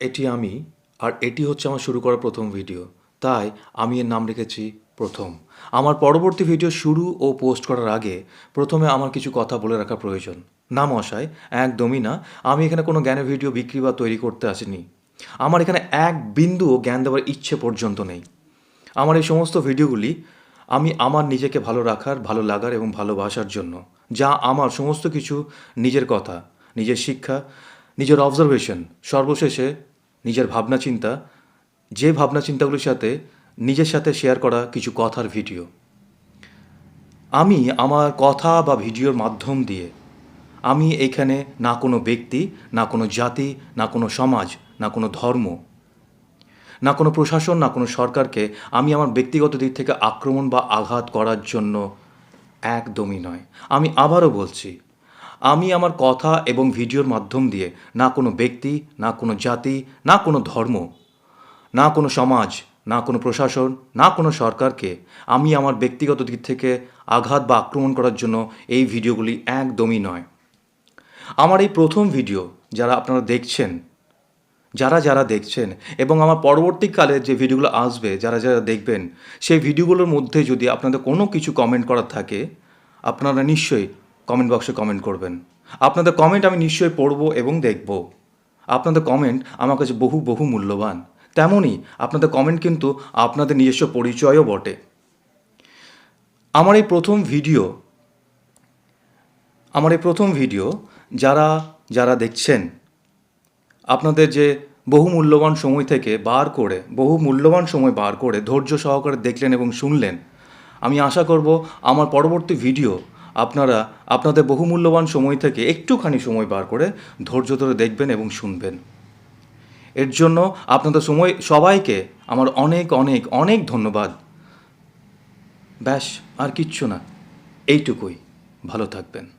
এটি আমি, আর এটি হচ্ছে আমার শুরু করা প্রথম ভিডিও। তাই আমি এর নাম রেখেছি প্রথম। আমার পরবর্তী ভিডিও শুরু ও পোস্ট করার আগে প্রথমে আমার কিছু কথা বলে রাখা প্রয়োজন। না, মশাই, একদমই না। আমি এখানে কোনো জ্ঞানের ভিডিও বিক্রি বা তৈরি করতে আসিনি। আমার এখানে এক বিন্দুও জ্ঞান দেওয়ার ইচ্ছে পর্যন্ত নেই। আমার এই সমস্ত ভিডিওগুলি আমি আমার নিজেকে ভালো রাখার, ভালো লাগার এবং ভালোবাসার জন্য, যা আমার সমস্ত কিছু নিজের কথা, নিজের শিক্ষা, নিজের অবজারভেশন সর্বশেষে নিজের ভাবনা চিন্তা যে ভাবনা চিন্তাগুলির সাথে নিজের সাথে শেয়ার করা কিছু কথার ভিডিও আমি আমার কথা বা ভিডিওর মাধ্যম দিয়ে আমি এখানে না কোনো ব্যক্তি, না কোনো জাতি, না কোনো সমাজ, না কোনো ধর্ম, না কোনো প্রশাসন, না কোনো সরকারকে আমি আমার ব্যক্তিগত দিক থেকে আক্রমণ বা আঘাত করার জন্য একদমই নয়। আমি আবারও বলছি আমি আমার কথা এবং ভিডিওর মাধ্যম দিয়ে না কোনো ব্যক্তি, না কোনো জাতি, না কোনো ধর্ম, না কোনো সমাজ, না কোনো প্রশাসন, না কোনো সরকারকে আমি আমার ব্যক্তিগত দিক থেকে আঘাত বা আক্রমণ করার জন্য এই ভিডিওগুলি একদমই নয়। আমার এই প্রথম ভিডিও যারা আপনারা দেখছেন, যারা যারা দেখছেন এবং আমার পরবর্তীকালে যে ভিডিওগুলো আসবে, যারা যারা দেখবেন, সেই ভিডিওগুলোর মধ্যে যদি আপনাদের কোনো কিছু কমেন্ট করার থাকে, আপনারা নিশ্চয়ই কমেন্ট বক্সে কমেন্ট করবেন। আপনাদের কমেন্ট আমি নিশ্চয়ই পড়ব এবং দেখব। আপনাদের কমেন্ট আমার কাছে বহু বহু মূল্যবান। তেমনই আপনাদের কমেন্ট কিন্তু আপনাদের নিজস্ব পরিচয়ও বটে। আমার এই প্রথম ভিডিও আমার এই প্রথম ভিডিও যারা যারা দেখছেন, আপনাদের যে বহু মূল্যবান সময় থেকে বার করে, বহু মূল্যবান সময় বার করে ধৈর্য সহকারে দেখলেন এবং শুনলেন, আমি আশা করব আমার পরবর্তী ভিডিও আপনারা আপনাদের বহুমূল্যবান সময় থেকে একটুখানি সময় বার করে ধৈর্য ধরে দেখবেন এবং শুনবেন। এর জন্য আপনাদের সময়, সবাইকে আমার অনেক অনেক অনেক ধন্যবাদ। ব্যাস, আর কিচ্ছু না। এইটুকুই। ভালো থাকবেন।